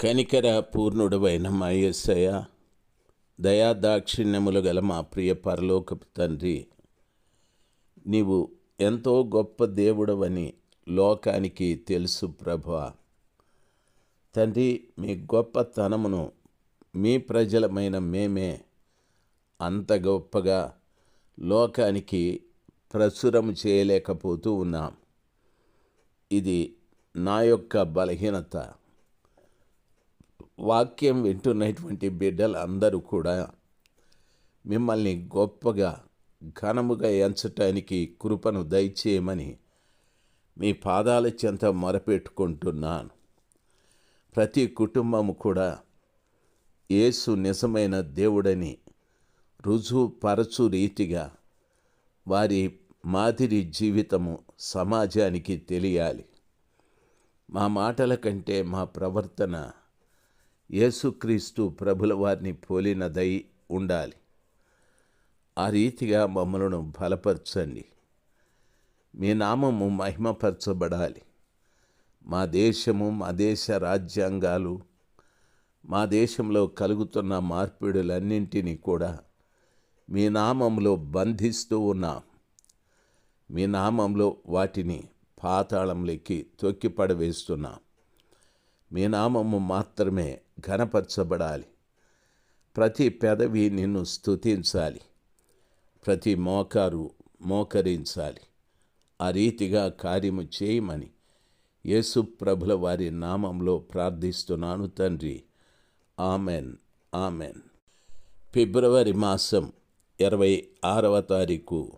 కనికర పూర్ణుడవైన మా యేసయ్య దయాదాక్షిణ్యములు గల మా ప్రియ పరలోకపు తండ్రి నీవు ఎంతో గొప్ప దేవుడవని లోకానికి తెలుసు ప్రభా తండ్రి మీ గొప్పతనమును మీ ప్రజలమైన మేమే అంత గొప్పగా లోకానికి ప్రచురం చేయలేకపోతూ ఉన్నాం. ఇది నా యొక్క బలహీనత. వాక్యం వింటున్నటువంటి బిడ్డలందరూ కూడా మిమ్మల్ని గొప్పగా ఘనముగా ఎంచటానికి కృపను దయచేయమని మీ పాదాల చెంత మొరపెట్టుకుంటున్నాను. ప్రతి కుటుంబము కూడా యేసు నిజమైన దేవుడని రుజువుపరచు రీతిగా వారి మాదిరి జీవితము సమాజానికి తెలియాలి. మా మాటల కంటే మా ప్రవర్తన యేసుక్రీస్తు ప్రభుల వారిని పోలినదై ఉండాలి. ఆ రీతిగా మమ్మలను బలపరచండి. మీ నామము మహిమపరచబడాలి. మా దేశము మా దేశ రాజ్యాంగాలు మా దేశంలో కలుగుతున్న మార్పిడులన్నింటినీ కూడా మీ నామంలో బంధిస్తూ ఉన్నాం. మీ నామంలో వాటిని పాతాళంలోకి తొక్కిపడవేస్తున్నాం. మీ నామము మాత్రమే ఘనపరచబడాలి. ప్రతి పెదవి నిన్ను స్థుతించాలి ప్రతి మోకారు మోకరించాలి. ఆ రీతిగా కార్యము చేయమని యేసు ప్రభుల వారి నామంలో ప్రార్థిస్తున్నాను తండ్రి. ఆమెన్. ఆమెన్. ఫిబ్రవరి మాసం ఇరవై ఆరవ తారీఖు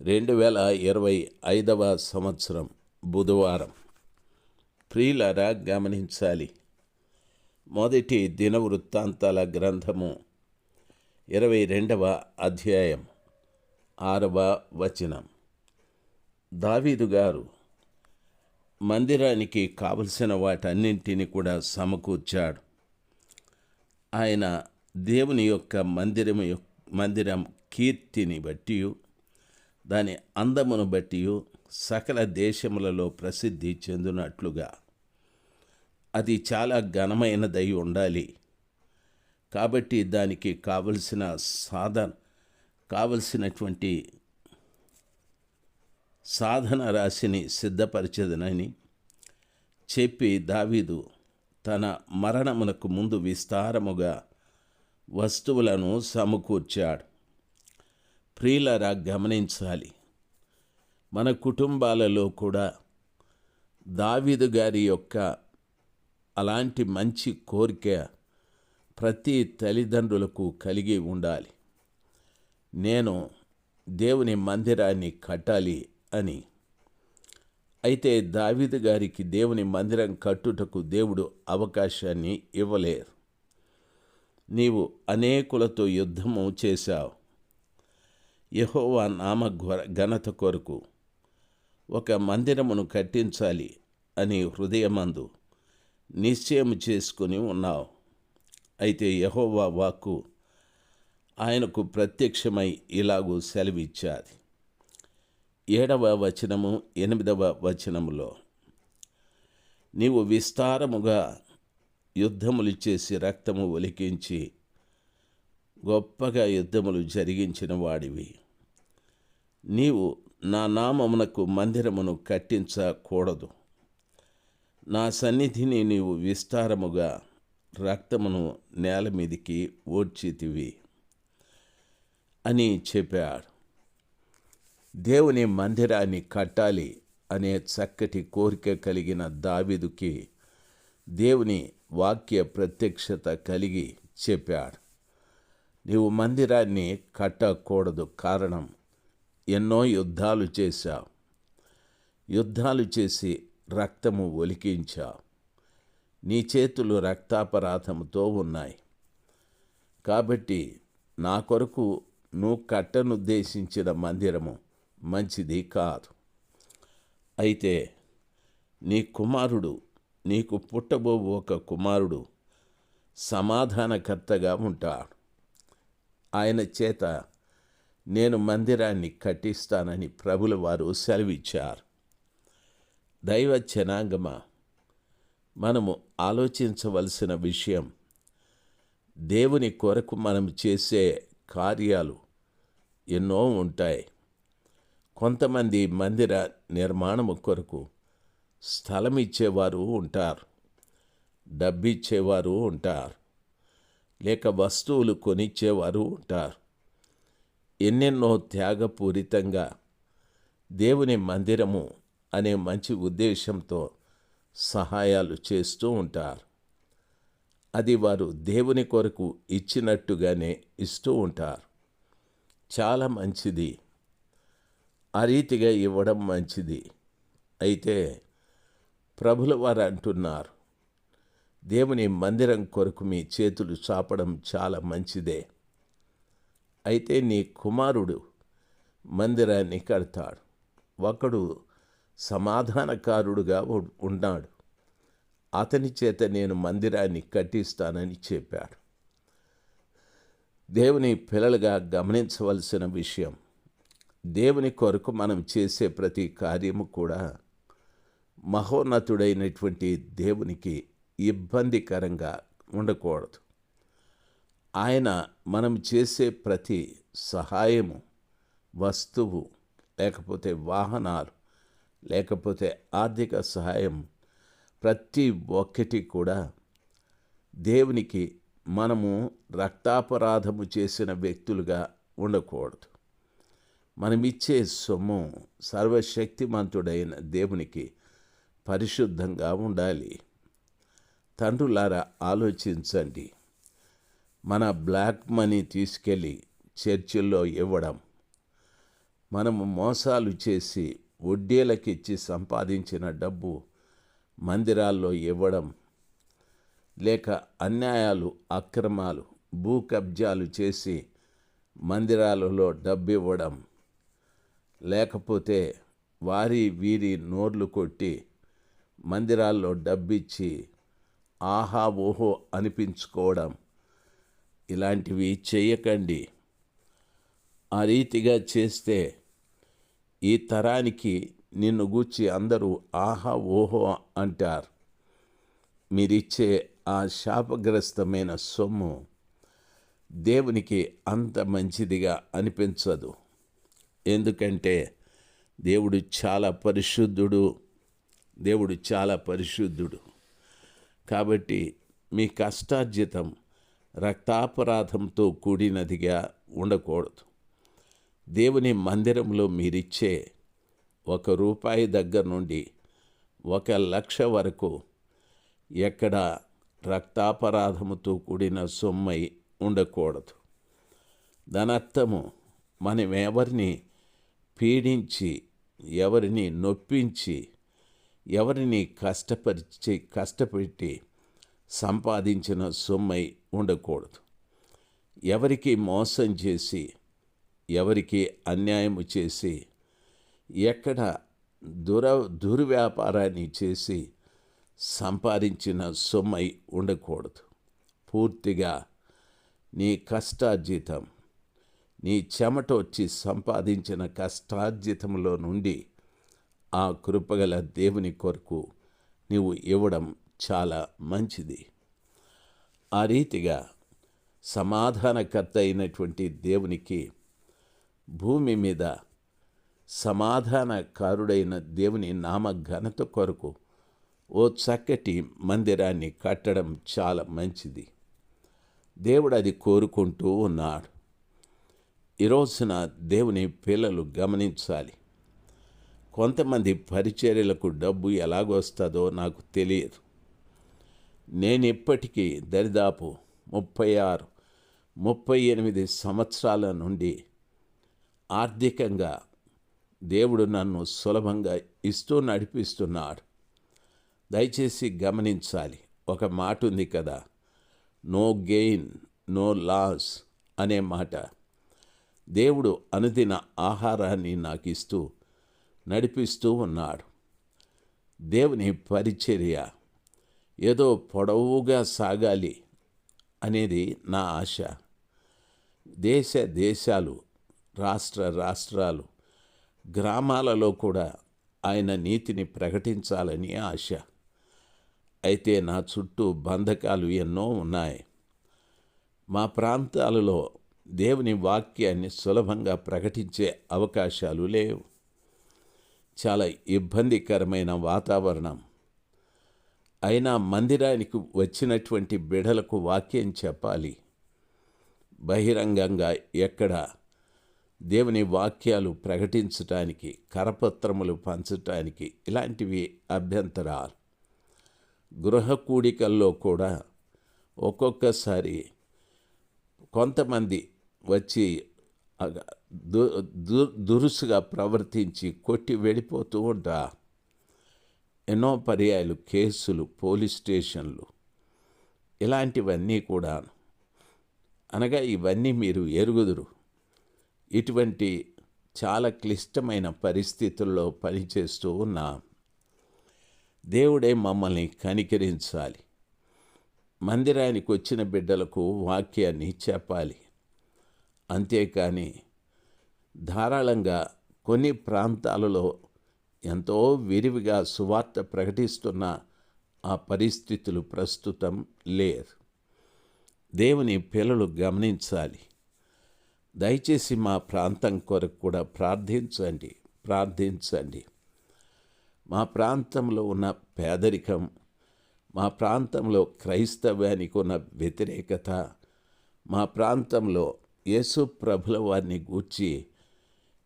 రెండు వేల ఇరవై ఐదవ సంవత్సరం బుధవారం. ప్రియులరా గమనించాలి. మొదటి దినవృత్తాంతాల గ్రంథము ఇరవై రెండవ అధ్యాయం ఆరవ వచనం. దావీదు గారు మందిరానికి కావలసిన వాటన్నింటిని కూడా సమకూర్చాడు. ఆయన దేవుని యొక్క మందిరం యొక్క మందిరం కీర్తిని బట్టి దాని అందమును బట్టి సకల దేశములలో ప్రసిద్ధి చెందినట్లుగా అది చాలా ఘనమైనదై ఉండాలి. కాబట్టి దానికి కావలసిన సాధన కావలసినటువంటి సాధన రాశిని సిద్ధపరిచేదనని చెప్పి దావీదు తన మరణమునకు ముందు విస్తారముగా వస్తువులను సమకూర్చాడు. ప్రియులరా గమనించాలి. మన కుటుంబాలలో కూడా దావీదు గారి యొక్క అలాంటి మంచి కోరిక ప్రతి తల్లిదండ్రులకు కలిగి ఉండాలి. నేను దేవుని మందిరాన్ని కట్టాలి అని. అయితే దావిద గారికి దేవుని మందిరం కట్టుటకు దేవుడు అవకాశాన్ని ఇవ్వలేరు. నీవు అనేకులతో యుద్ధము చేశావు. యహోవా నామ ఘనత కొరకు ఒక మందిరమును కట్టించాలి అని హృదయమందు నిశ్చయం చేసుకుని ఉన్నావు. అయితే యహోవా వాక్కు ఆయనకు ప్రత్యక్షమై ఇలాగూ సెలవిచ్చాది. ఏడవ వచనము ఎనిమిదవ వచనములో నీవు విస్తారముగా యుద్ధములు చేసి రక్తము ఒలికించి గొప్పగా యుద్ధములు జరిగించిన వాడివి. నీవు నా నామమునకు మందిరమును కట్టించకూడదు. నా సన్నిధిని నీవు విస్తారముగా రక్తమును నేల మీదికి ఓడ్చితివి అని చెప్పాడు. దేవుని మందిరాన్ని కట్టాలి అనే చక్కటి కోరిక కలిగిన దావిదుకి దేవుని వాక్య ప్రత్యక్షత కలిగి చెప్పాడు. నీవు మందిరాన్ని కట్టకూడదు కారణం ఎన్నో యుద్ధాలు చేశావు. యుద్ధాలు చేసి రక్తము ఒలికించా. నీ చేతులు రక్తాపరాధముతో ఉన్నాయి. కాబట్టి నా కొరకు నువ్వు కట్టనుద్దేశించిన మందిరము మంచిది కాదు. అయితే నీ కుమారుడు నీకు పుట్టబో ఒక కుమారుడు సమాధానకర్తగా ఉంటాడు. ఆయన చేత నేను మందిరాన్ని కట్టిస్తానని ప్రభుల వారు సెలవిచ్చారు. దైవ జనాంగమ మనము ఆలోచించవలసిన విషయం దేవుని కొరకు మనం చేసే కార్యాలు ఎన్నో ఉంటాయి. కొంతమంది మందిర నిర్మాణము కొరకు స్థలం ఇచ్చేవారు ఉంటారు డబ్బిచ్చేవారు ఉంటారు లేక వస్తువులు కొనిచ్చేవారు ఉంటారు. ఎన్నెన్నో త్యాగపూరితంగా దేవుని మందిరము అనే మంచి ఉద్దేశంతో సహాయాలు చేస్తూ ఉంటారు. అది వారు దేవుని కొరకు ఇచ్చినట్టుగానే ఇస్తూ ఉంటారు. చాలా మంచిది. ఆ రీతిగా ఇవ్వడం మంచిది. అయితే ప్రభుల వారు అంటున్నారు దేవుని మందిరం కొరకు మీ చేతులు చాపడం చాలా మంచిదే. అయితే నీ కుమారుడు మందిరాన్ని కడతాడు. ఒకడు సమాధానకారుడుగా ఉన్నాడు. అతని చేత నేను మందిరాన్ని కట్టిస్తానని చెప్పాడు. దేవుని పిల్లలుగా గమనించవలసిన విషయం దేవుని కొరకు మనం చేసే ప్రతి కార్యము కూడా మహోన్నతుడైనటువంటి దేవునికి ఇబ్బందికరంగా ఉండకూడదు. ఆయన మనం చేసే ప్రతి సహాయము వస్తువు లేకపోతే వాహనాలు లేకపోతే ఆర్థిక సహాయం ప్రతి ఒక్కటి కూడా దేవునికి మనము రక్తాపరాధము చేసిన వ్యక్తులుగా ఉండకూడదు. మనమిచ్చే సొమ్ము సర్వశక్తిమంతుడైన దేవునికి పరిశుద్ధంగా ఉండాలి. తండ్రులారా ఆలోచించండి. మన బ్లాక్ మనీ తీసుకెళ్ళి చర్చిల్లో ఇవ్వడం మనము మోసాలు చేసి వడ్డీలకిచ్చి సంపాదించిన డబ్బు మందిరాల్లో ఇవ్వడం లేక అన్యాయాలు అక్రమాలు భూ కబ్జాలు చేసి మందిరాలలో డబ్బు ఇవ్వడం లేకపోతే వారి వీరి నోర్లు కొట్టి మందిరాల్లో డబ్బిచ్చి ఆహా ఓహో అనిపించుకోవడం ఇలాంటివి చేయకండి ఆ రీతిగా చేస్తే ఈ తరానికి నిన్ను గూర్చి అందరూ ఆహా ఓహో అంటారు. మీరిచ్చే ఆ శాపగ్రస్తమైన సొమ్ము దేవునికి అంత మంచిదిగా అనిపించదు. ఎందుకంటే దేవుడు చాలా పరిశుద్ధుడు. దేవుడు చాలా పరిశుద్ధుడు. కాబట్టి మీ కష్టార్జితం రక్తాపరాధంతో కూడినదిగా ఉండకూడదు. దేవుని మందిరంలో మీరిచ్చే ఒక రూపాయి దగ్గర నుండి ఒక లక్ష వరకు ఎక్కడ రక్తాపరాధముతో కూడిన సొమ్మై ఉండకూడదు. దానర్థము మనం ఎవరిని పీడించి ఎవరిని నొప్పించి ఎవరిని కష్టపరిచి కష్టపెట్టి సంపాదించిన సొమ్మై ఉండకూడదు. ఎవరికి మోసం చేసి ఎవరికి అన్యాయము చేసి ఎక్కడ దుర దుర్వ్యాపారాన్ని చేసి సంపాదించిన సొమ్మై ఉండకూడదు. పూర్తిగా నీ కష్టార్జితం నీ చెమట వచ్చి సంపాదించిన కష్టార్జితంలో నుండి ఆ కృపగల దేవుని కొరకు నీవు ఇవ్వడం చాలా మంచిది. ఆ రీతిగా సమాధానకర్త అయినటువంటి దేవునికి భూమి మీద సమాధానకారుడైన దేవుని నామ ఘనత కొరకు ఓ చక్కటి మందిరాన్ని కట్టడం చాలా మంచిది. దేవుడు అది కోరుకుంటూ ఉన్నాడు. ఈరోజున దేవుని పిల్లలు గమనించాలి. కొంతమంది పరిచర్యలకు డబ్బు ఎలాగొస్తుందో నాకు తెలియదు. నేను ఇప్పటికీ దరిదాపు ముప్పై ఆరు ముప్పై ఎనిమిది సంవత్సరాల నుండి ఆర్థికంగా దేవుడు నన్ను సులభంగా ఇస్తూ నడిపిస్తున్నాడు. దయచేసి గమనించాలి. ఒక మాట ఉంది కదా. నో గెయిన్ నో లాస్ అనే మాట. దేవుడు అనుదిన ఆహారాన్ని నాకు ఇస్తూ నడిపిస్తూ ఉన్నాడు. దేవుని పరిచర్య ఏదో పొడవుగా సాగాలి అనేది నా ఆశ. దేశ దేశాలు రాష్ట్ర రాష్ట్రాలు గ్రామాలలో కూడా ఆయన నీతిని ప్రకటించాలని ఆశ. అయితే నా చుట్టూ బంధకాలు ఎన్నో ఉన్నాయి. మా ప్రాంతాలలో దేవుని వాక్యాన్ని సులభంగా ప్రకటించే అవకాశాలు లేవు. చాలా ఇబ్బందికరమైన వాతావరణం. అయినా మందిరానికి వచ్చినటువంటి బిడలకు వాక్యం చెప్పాలి. బహిరంగంగా ఎక్కడ దేవుని వాక్యాలు ప్రకటించటానికి కరపత్రములు పంచటానికి ఇలాంటివి అభ్యంతరాలు. గృహ కూడికల్లో కూడా ఒక్కొక్కసారి కొంతమంది వచ్చి దు దురుసుగా ప్రవర్తించి కొట్టి వెళ్ళిపోతూ ఉంటా ఎన్నో పర్యాయాలు కేసులు పోలీస్ స్టేషన్లు ఇలాంటివన్నీ కూడా అనగా ఇవన్నీ మీరు ఎరుగుదురు. ఇటువంటి చాలా క్లిష్టమైన పరిస్థితుల్లో పనిచేస్తూ ఉన్నాం దేవుడే మమ్మల్ని కనికరించాలి. మందిరానికి వచ్చిన బిడ్డలకు వాక్యాన్ని చెప్పాలి. అంతేకాని ధారాళంగా కొన్ని ప్రాంతాలలో ఎంతో విరివిగా సువార్త ప్రకటిస్తున్న ఆ పరిస్థితులు ప్రస్తుతం లేరు. దేవుని పిల్లలు గమనించాలి. దయచేసి మా ప్రాంతం కొరకు కూడా ప్రార్థించండి ప్రార్థించండి. మా ప్రాంతంలో ఉన్న పేదరికం మా ప్రాంతంలో క్రైస్తవ్యానికి ఉన్న వ్యతిరేకత మా ప్రాంతంలో యేసు ప్రభుల వారిని గూర్చి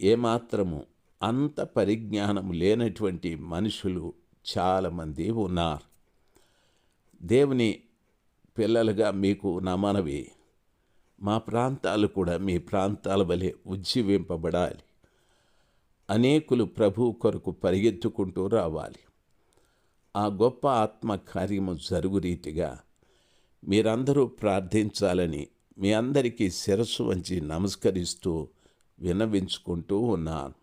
ఏమాత్రము అంత పరిజ్ఞానం లేనటువంటి మనుషులు చాలామంది ఉన్నారు. దేవుని పిల్లలుగా మీకు నా మనవి. మా ప్రాంతాలు కూడా మీ ప్రాంతాల వలె ఉజ్జీవింపబడాలి. అనేకులు ప్రభు కొరకు పరిగెత్తుకుంటూ రావాలి. ఆ గొప్ప ఆత్మ కార్యము జరుగు రీతిగా మీరందరూ ప్రార్థించాలని మీ అందరికీ శిరస్సు వంచి నమస్కరిస్తూ విన్నవించుకుంటూ ఉన్నాను.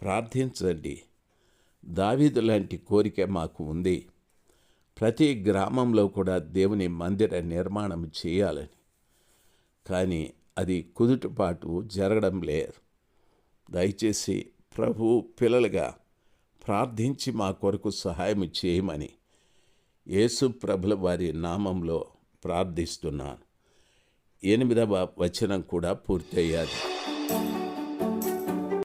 ప్రార్థించండి. దావీదు లాంటి కోరిక మాకు ఉంది. ప్రతి గ్రామంలో కూడా దేవుని మందిర నిర్మాణం చేయాలని కానీ అది కుదుటపాటు జరగడం లేదు. దయచేసి ప్రభు పిల్లలుగా ప్రార్థించి మా కొరకు సహాయం చేయమని యేసు ప్రభుల వారి నామంలో ప్రార్థిస్తున్నాను. ఎనిమిదవ వచనం కూడా పూర్తయ్యాది.